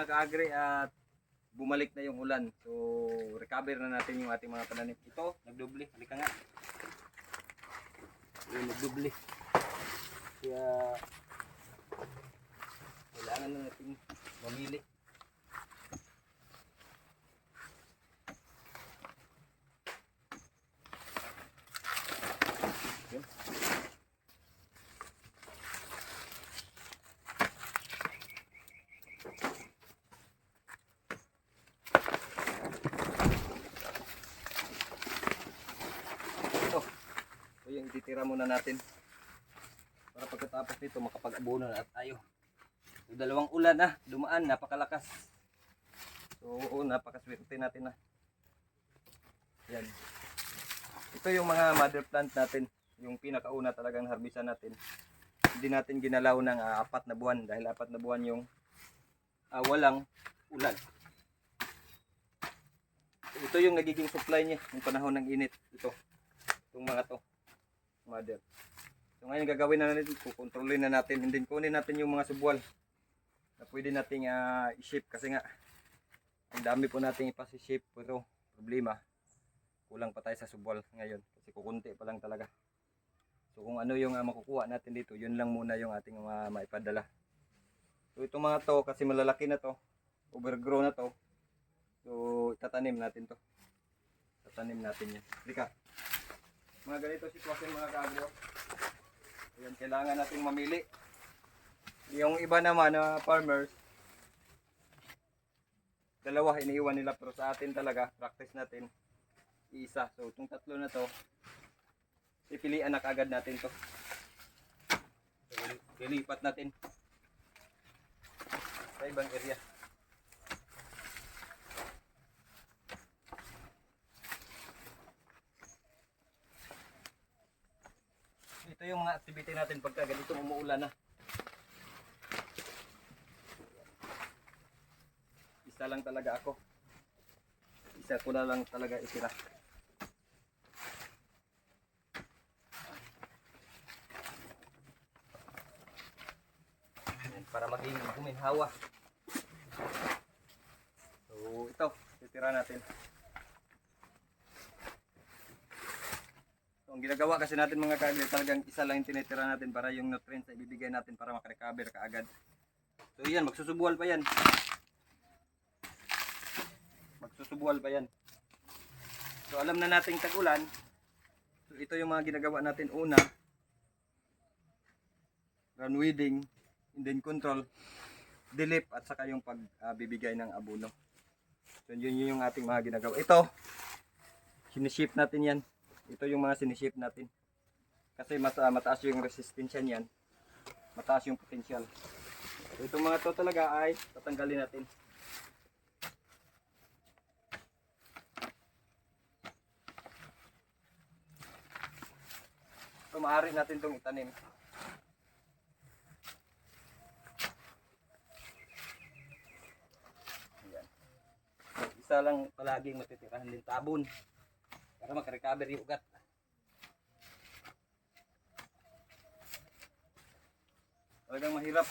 mga kaagri at bumalik na yung ulan. So, recover na natin yung ating mga pananim. Ito, nagdubli. Halika nga. Yung nagdubli. Kaya, kailangan na natin mamili. Yun. Ito. Ito yung ititira muna natin. Para pagkatapos nito makapag-abono na tayo. Yung dalawang ulan na, dumaan, napakalakas. So, oo, napakaswerte natin na. Yan. Ito yung mga mother plant natin. Yung pinakauna talagang harbisan natin. Hindi natin ginalaw ng ah, apat na buwan dahil apat na buwan yung ah, walang ulan. Ito yung nagiging supply niya yung panahon ng init. Ito. Itong mga to. Mother. So ngayon gagawin na natin, kukontrolin na natin. Then kunin natin yung mga subwal na pwede nating ah, i-ship kasi nga ang dami po nating ipasi-ship pero problema kulang pa tayo sa subwal ngayon kasi kukunti pa lang talaga. So kung ano yung ah, makukuha natin dito, yun lang muna yung ating mga maipadala. So itong mga to kasi malalaki na to, overgrown na to. So itatanim natin to. Tatanim natin yan. Lika. Mga ganito sitwasyon mga kaagro. Ayan, kailangan nating mamili. Yung iba naman na farmers, dalawa iniiwan nila pero sa atin talaga, practice natin, isa. So itong tatlo na to, pipilian na kaagad natin to. So, lilipat natin sa ibang area. Ito yung mga activity natin pagka ganito umuulan na. Isa lang talaga ako. Isa ko na lang talaga itira. Para maging guminhawa. So, ito, titira natin. Ang ginagawa kasi natin mga kagli, talagang isa lang tinitira natin para yung nutrients na ibibigay natin para makarecover kaagad. So, yan, magsusubuhal pa yan. Magsusubuhal pa yan. So, alam na nating tag-ulan. So, ito yung mga ginagawa natin una. Run weeding, and then control, dilip, at saka yung pagbibigay ng abono. So, yun, yun yung ating mga ginagawa. Ito, siniship natin yan. Ito yung mga siniship natin. Kasi mas, ah, mataas yung resistensya niyan. Mataas yung potential. So, itong mga to talaga ay tatanggalin natin. So, maaari natin itong itanim. Ayan. So, isa lang palaging matitirahan din tabon para makarecover yung ugat. Talagang mahirap.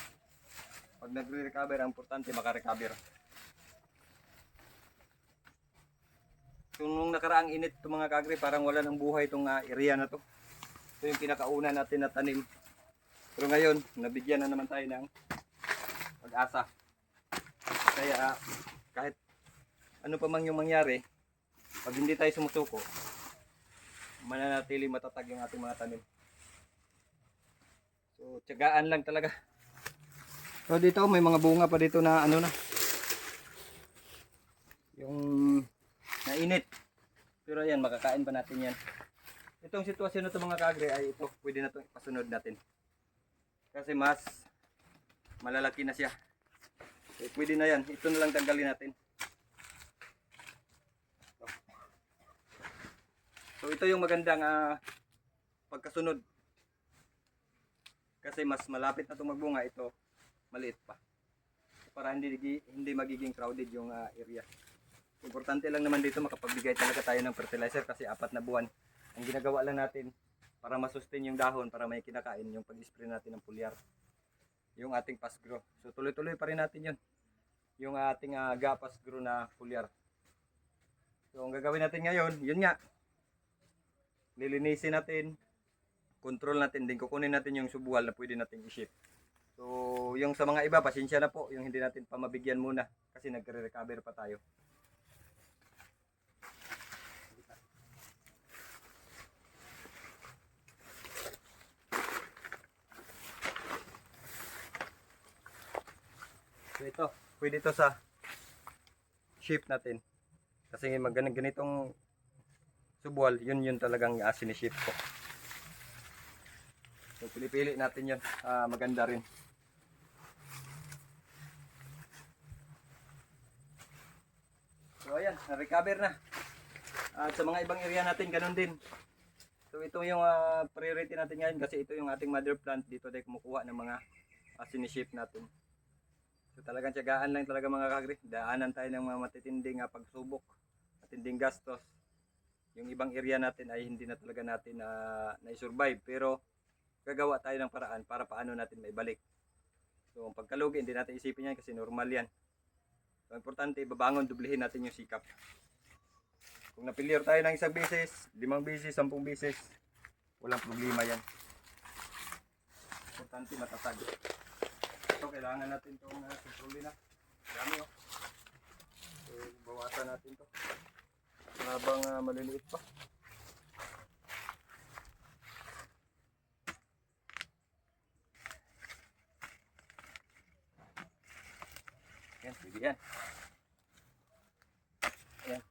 Pag nagre-recover, ang importante makarecover. So, nung nakaraang init itong mga kagre, parang wala ng buhay itong ah, area na to. Ito yung pinakauna natin na tanim. Pero ngayon, nabigyan na naman tayo ng pag-asa. Kaya ah, kahit ano pa mang yung mangyari, pag hindi tayo sumusuko, mananatili matatag yung ating mga tanim. So, tiyagaan lang talaga. So, dito may mga bunga pa dito na ano na. Yung nainit. Pero yan, makakain pa natin yan. Itong sitwasyon na ito mga kagre ay ito, pwede na itong ipasunod natin. Kasi mas malalaki na siya. So, pwede na yan. Ito na lang tanggalin natin. So ito yung magandang ah, pagkasunod. Kasi mas malapit na itong magbunga, ito maliit pa. Para hindi hindi magiging crowded yung ah, area. Importante lang naman dito makapagbigay talaga tayo ng fertilizer kasi apat na buwan. Ang ginagawa lang natin para masustain yung dahon, para may kinakain yung pag-spray natin ng pulyar. Yung ating fast grow. So tuloy-tuloy pa rin natin yun. yung ating uh, gapas grow na foliar. So ang gagawin natin ngayon, yun nga. Lilinisin natin, control natin, din kukunin natin yung subuhal na pwede natin i-ship. So yung sa mga iba, pasensya na po, yung hindi natin pamabigyan muna kasi nagre-recover pa tayo. So ito, pwede ito sa shape natin. Kasi mag ganitong subual, yun yun talagang uh, ko. So pili-pili natin yun. Ah, maganda rin. So ayan, na-recover na. At sa mga ibang area natin, ganun din. So ito yung ah, priority natin ngayon kasi ito yung ating mother plant. Dito tayo kumukuha ng mga uh, sinishape natin. So talagang tiyagaan lang talaga mga kagri. Daanan tayo ng mga matitinding uh, pagsubok, matinding gastos. Yung ibang area natin ay hindi na talaga natin na na-survive pero gagawa tayo ng paraan para paano natin maibalik. So ang pagkalugi hindi natin isipin yan kasi normal yan. So importante babangon, dublihin natin yung sikap. Kung napilir tayo ng isang beses, limang beses, sampung beses, walang problema yan. Importante matatag. So, kailangan natin itong uh, kontrolin na. Dami oh. So, bawasan natin to. Habang uh, maliliit pa. Yan, sige yan. Yan.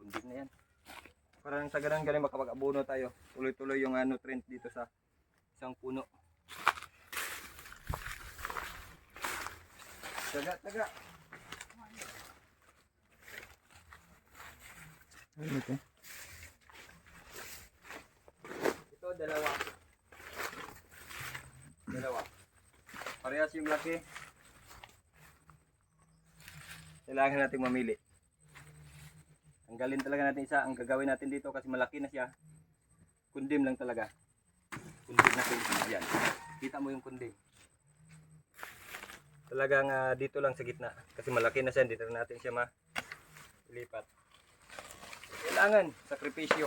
Kundin na yan. Parang sa ganang galing makapag-abono tayo. Tuloy-tuloy yung uh, nutrient dito sa isang puno. Taga, taga. Ano ito? Ito, dalawa. Dalawa. Parehas yung laki. Kailangan natin mamili. Tanggalin talaga natin isa. Ang gagawin natin dito kasi malaki na siya. Kundim lang talaga. Kundim natin. Ayan. Kita mo yung kundim talagang ah, dito lang sa gitna kasi malaki na siya dito natin siya ma-lipat kailangan sakripisyo.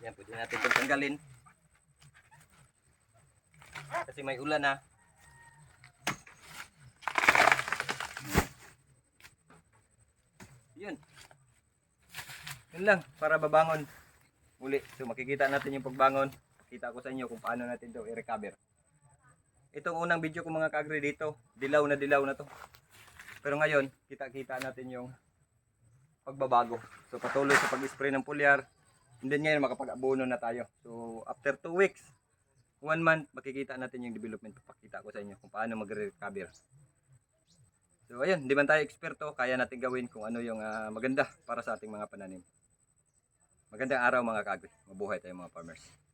Yan pwede natin itong tanggalin. Kasi may ulan na yun. Yun lang para babangon. Uli so makikita natin yung pagbangon. Kita ko sa inyo kung paano natin to i-recover. Itong unang video ko mga kagri dito, dilaw na dilaw na to. Pero ngayon, kita-kita natin yung pagbabago. So patuloy sa pag-spray ng pulyar. And then ngayon makapag-abono na tayo. So after 2 weeks, 1 month, makikita natin yung development. Pakita ko sa inyo kung paano mag-recover. So ayun, hindi man tayo eksperto, kaya natin gawin kung ano yung ah, maganda para sa ating mga pananim. Magandang araw mga kagri. Mabuhay tayo mga farmers.